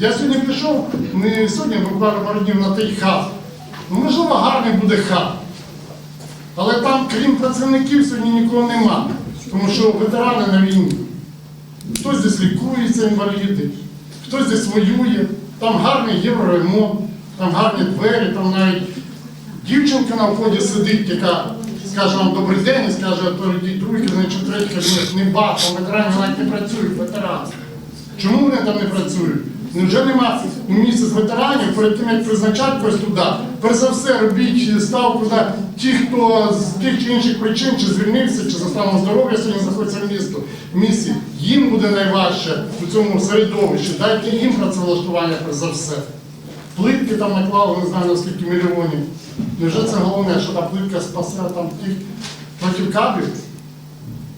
Я сьогодні пішов, не сьогодні, буквально пару днів на той хаб. Ну, можливо, гарний буде хаб. Але там, крім працівників, сьогодні нікого нема. Тому що ветерани на війні. Хтось десь лікується, інваліди, хтось десь воює, там гарний євроремонт, там гарні двері, там навіть дівчинка на вході сидить, яка скаже вам добрий день і скаже, а то йдіть другий чи третій кабінет, не ба, там ветерани навіть не працюють, ветерани. Чому вони там не працюють? Невже нема у місці з ветеранів перед тим, як призначати когось туди? Перш за все, робіть ставку на ті, хто з тих чи інших причин, чи звільнився, чи за станом здоров'я сьогодні знаходиться в місто місті. Їм буде найважче у цьому середовищі. Дайте їм працевлаштування перш за все. Плитки там наклали, не знаю на скільки мільйонів. Невже це головне, що та плитка спасе там тих проти кабів?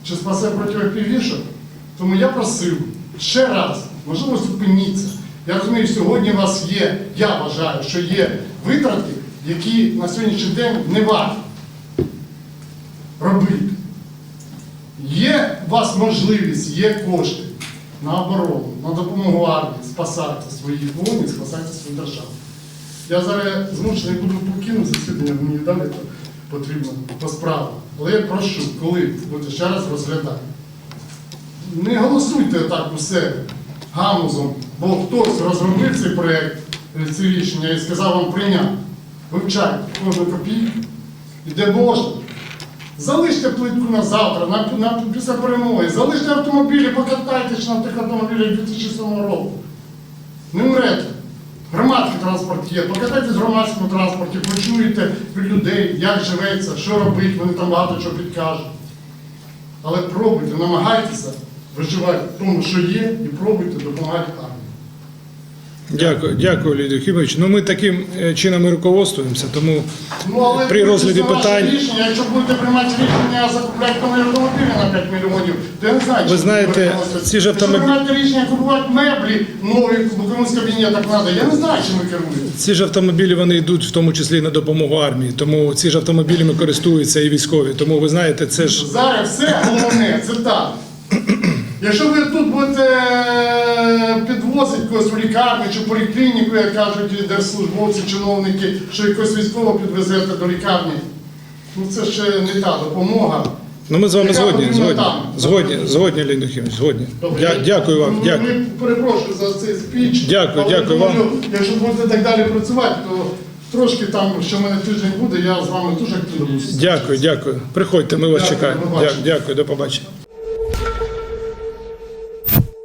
Чи спасе проти півішок? Тому я просив ще раз, можливо, зупиніться. Я розумію, сьогодні у вас є, я вважаю, що є витрати, які на сьогоднішній день не варто робити. Є у вас можливість, є кошти на оборону, на допомогу армії, спасайте свої воїни, спасайте свою державу. Я зараз змушений буду покинути засідання, мені далі потрібно по справам. Але я прошу, коли будете ще раз розглядати, не голосуйте так усе гамузом, бо хтось розробив цей проєкт, е, ці рішення і сказав вам прийняти. Вивчайте кожну копійку і можна. Залиште плитку на завтра, на, на, після перемоги, залиште автомобілі, покатайтесь на тих автомобілях 2007 року. Не умрете. Громадський транспорт є, покатайтесь в громадському транспорті, почуєте від людей, як живеться, що робить, вони там багато чого підкажуть. Але пробуйте, намагайтеся виживати в тому, що є, і пробуйте допомагати армії. Дякую, дякую, Лідію Хімович. Ну ми таким е, чином і руководствуємося, тому Ну, але При розгляді питань- рішення, якщо будете приймати рішення закупляти нові автомобілі на 5 мільйонів, то я не знаю, Ви знаєте, ці ж автомобілі- Якщо приймати рішення купувати меблі нові, бо комусь в кабінетах треба, я не знаю, чим ви керуєте. ці ж автомобілі вони йдуть в тому числі на допомогу армії. Тому ці ж автомобілями користуються і військові. Тому ви знаєте, це ж Зараз все головне, це так. Якщо ви тут будете підвозити когось в лікарню чи поліклініку, як кажуть держслужбовці, чиновники, що якось військово підвезете до лікарні, ну це ще не та допомога. ну ми з вами згодні. Згодні, згодні, згодні, Лідію Хімович, згодні. Дя- Дякую вам, ну, дякую. Ми перепрошую за цей спіч. Дякую, але дякую думаю, вам. Якщо будете так далі працювати, то трошки там, що в мене тиждень буде, я з вами дуже активно буду. Дякую, дякую. Приходьте, ми вас Дякую, чекаємо. до побачення. Дя- Дякую, до побачення.